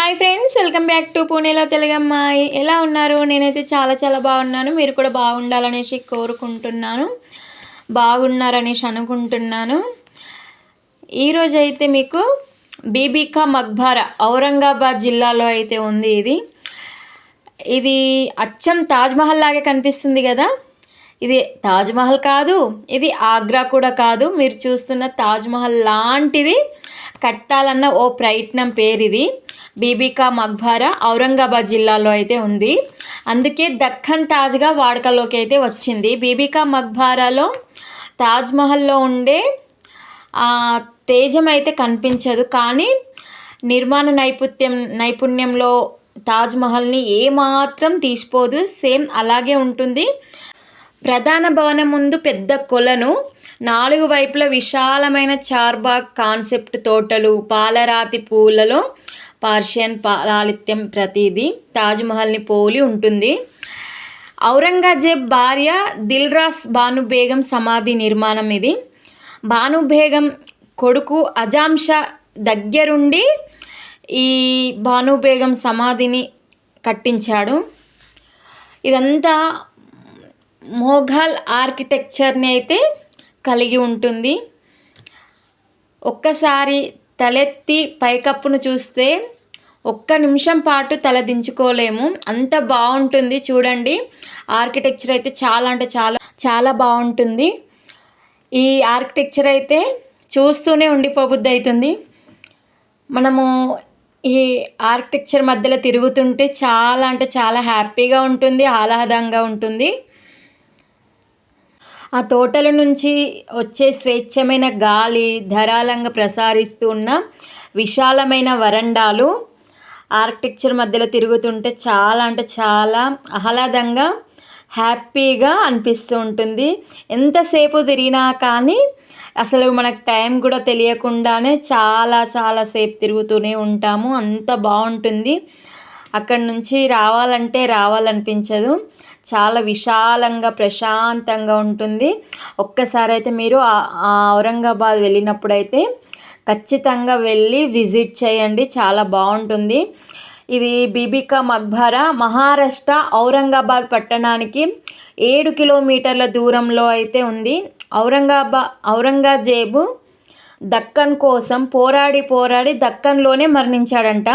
Hi friends welcome back to పూణేలో తెలుగమ్మాయి ఎలా ఉన్నారు? నేనైతే చాలా చాలా బాగున్నాను. మీరు కూడా బాగుండాలనేసి కోరుకుంటున్నాను. బాగున్నారనేసి అనుకుంటున్నాను. ఈరోజు అయితే మీకు బీబీకా మక్బారా ఔరంగాబాద్ జిల్లాలో అయితే ఉంది ఇది. ఇది అచ్చం తాజ్మహల్ లాగే కనిపిస్తుంది కదా? ఇది తాజ్మహల్ కాదు ఇది ఆగ్రా కూడా కాదు. మీరు చూస్తున్న తాజ్మహల్ లాంటిది కట్టాలన్న ఓ ప్రయత్నం పేరు ఇది బీబీకా మక్బారా ఔరంగాబాద్ జిల్లాలో అయితే ఉంది. అందుకే దక్కన్ తాజ్గా వాడుకలోకి అయితే వచ్చింది. బీబీకా మక్బారాలో తాజ్మహల్లో ఉండే తేజం అయితే కనిపించదు. కానీ నిర్మాణ నైపుణ్యం నైపుణ్యంలో తాజ్మహల్ని ఏమాత్రం తీసిపోదు. సేమ్ అలాగే ఉంటుంది. ప్రధాన భవనం ముందు పెద్ద కొలను నాలుగు వైపుల విశాలమైన చార్బాగ్ కాన్సెప్ట్ తోటలు పాలరాతి పూలలో పార్షియన్ పాలాలిత్యం ప్రతిదీ తాజ్మహల్ని పోలి ఉంటుంది. ఔరంగజేబ్ భార్య దిల్రాస్ భానుబేగం సమాధి నిర్మాణం ఇది. భానుబేగం కొడుకు అజాంష దగ్గరుండి ఈ భానుబేగం సమాధిని కట్టించాడు. ఇదంతా మోఘల్ ఆర్కిటెక్చర్ని అయితే కలిగి ఉంటుంది. ఒక్కసారి తలెత్తి పైకప్పును చూస్తే ఒక్క నిమిషం పాటు తల దించుకోలేము. అంత బాగుంటుంది చూడండి. ఆర్కిటెక్చర్ అయితే చాలా అంటే చాలా చాలా బాగుంటుంది. ఈ ఆర్కిటెక్చర్ అయితే చూస్తూనే ఉండిపోబుద్ది అవుతుంది మనము ఈ ఆర్కిటెక్చర్ మధ్యలో తిరుగుతుంటే చాలా అంటే చాలా హ్యాపీగా ఉంటుంది ఆహ్లాదంగా ఉంటుంది. ఆ తోటల నుంచి వచ్చే స్వేచ్ఛమైన గాలి ధారాళంగా ప్రసారిస్తూ ఉన్న విశాలమైన వరండాలు ఆర్కిటెక్చర్ మధ్యలో తిరుగుతుంటే చాలా అంటే చాలా ఆహ్లాదంగా హ్యాపీగా అనిపిస్తూ ఉంటుంది. ఎంతసేపు తిరిగినా కానీ అసలు మనకు టైం కూడా తెలియకుండానే చాలా చాలా సేపు తిరుగుతూనే ఉంటాము. అంత బాగుంటుంది. అక్కడి నుంచి రావాలంటే రావాలనిపించదు. చాలా విశాలంగా ప్రశాంతంగా ఉంటుంది. ఒక్కసారి అయితే మీరు ఔరంగాబాద్ వెళ్ళినప్పుడైతే ఖచ్చితంగా వెళ్ళి విజిట్ చేయండి. చాలా బాగుంటుంది. ఇది బీబికా మక్బారా మహారాష్ట్ర ఔరంగాబాద్ పట్టణానికి ఏడు కిలోమీటర్ల దూరంలో అయితే ఉంది. ఔరంగాబా ఔరంగజేబు దక్కన్ కోసం పోరాడి పోరాడి దక్కన్లోనే మరణించాడంట.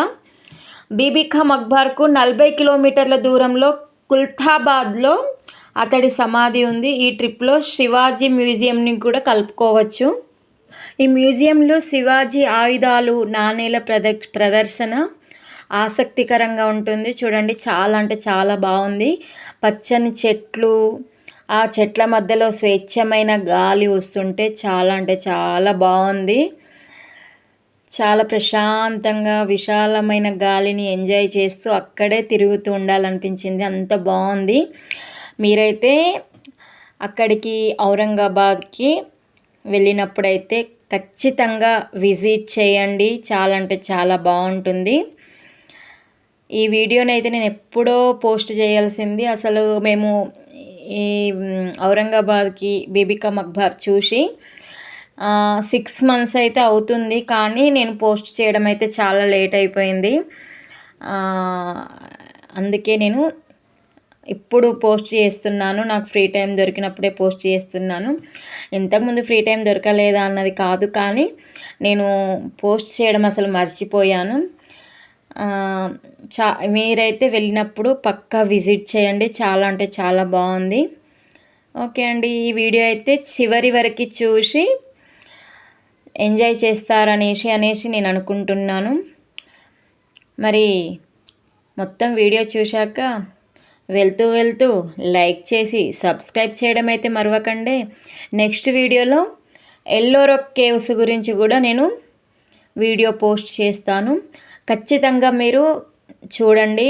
బీబికా మక్బార్కు నలభై కిలోమీటర్ల దూరంలో కుల్తాబాద్లో అతడి సమాధి ఉంది. ఈ ట్రిప్లో శివాజీ మ్యూజియంని కూడా కలుపుకోవచ్చు. ఈ మ్యూజియంలో శివాజీ ఆయుధాలు నాణేల ప్రద ప్రదర్శన ఆసక్తికరంగా ఉంటుంది. చూడండి చాలా అంటే చాలా బాగుంది. పచ్చని చెట్లు ఆ చెట్ల మధ్యలో స్వేచ్ఛమైన గాలి వస్తుంటే చాలా అంటే చాలా బాగుంది. చాలా ప్రశాంతంగా విశాలమైన గాలిని ఎంజాయ్ చేస్తూ అక్కడే తిరుగుతూ ఉండాలనిపించింది. అంత బాగుంది. మీరైతే అక్కడికి ఔరంగాబాద్కి వెళ్ళినప్పుడైతే ఖచ్చితంగా విజిట్ చేయండి. చాలా అంటే చాలా బాగుంటుంది. ఈ వీడియోని అయితే నేను ఎప్పుడో పోస్ట్ చేయాల్సింది. అసలు మేము ఈ ఔరంగాబాద్కి బీబికా మక్బార్ చూసి సిక్స్ మంత్స్ అయితే అవుతుంది కానీ నేను పోస్ట్ చేయడం అయితే చాలా లేట్ అయిపోయింది. అందుకే నేను ఇప్పుడు పోస్ట్ చేస్తున్నాను. నాకు ఫ్రీ టైం దొరికినప్పుడే పోస్ట్ చేస్తున్నాను. ఇంతకుముందు ఫ్రీ టైం దొరకలేదా అన్నది కాదు కానీ నేను పోస్ట్ చేయడం అసలు మర్చిపోయాను. చా మీరైతే వెళ్ళినప్పుడు పక్కా విజిట్ చేయండి. చాలా అంటే చాలా బాగుంది. ఓకే అండి ఈ వీడియో అయితే చివరి వరకు చూసి ఎంజాయ్ చేస్తారనేసి అనేసి నేను అనుకుంటున్నాను. మరి మొత్తం వీడియో చూశాక వెళ్తూ వెళ్తూ లైక్ చేసి సబ్స్క్రైబ్ చేయడం అయితే మరవకండి. నెక్స్ట్ వీడియోలో ఎల్లోరో కేవ్స్ గురించి కూడా నేను వీడియో పోస్ట్ చేస్తాను. ఖచ్చితంగా మీరు చూడండి.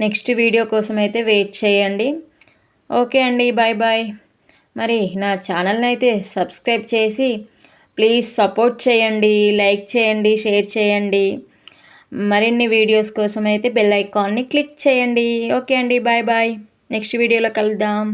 నెక్స్ట్ వీడియో కోసం అయితే వెయిట్ చేయండి. ఓకే అండి బాయ్ బాయ్. మరి నా ఛానల్ని అయితే సబ్స్క్రైబ్ చేసి ప్లీజ్ సపోర్ట్ చేయండి లైక్ చేయండి షేర్ చేయండి. మరిన్ని వీడియోస్ కోసం అయితే బెల్ ఐకాన్ని క్లిక్ చేయండి. ఓకే అండి బాయ్ బాయ్. నెక్స్ట్ వీడియోలో కలుద్దాం.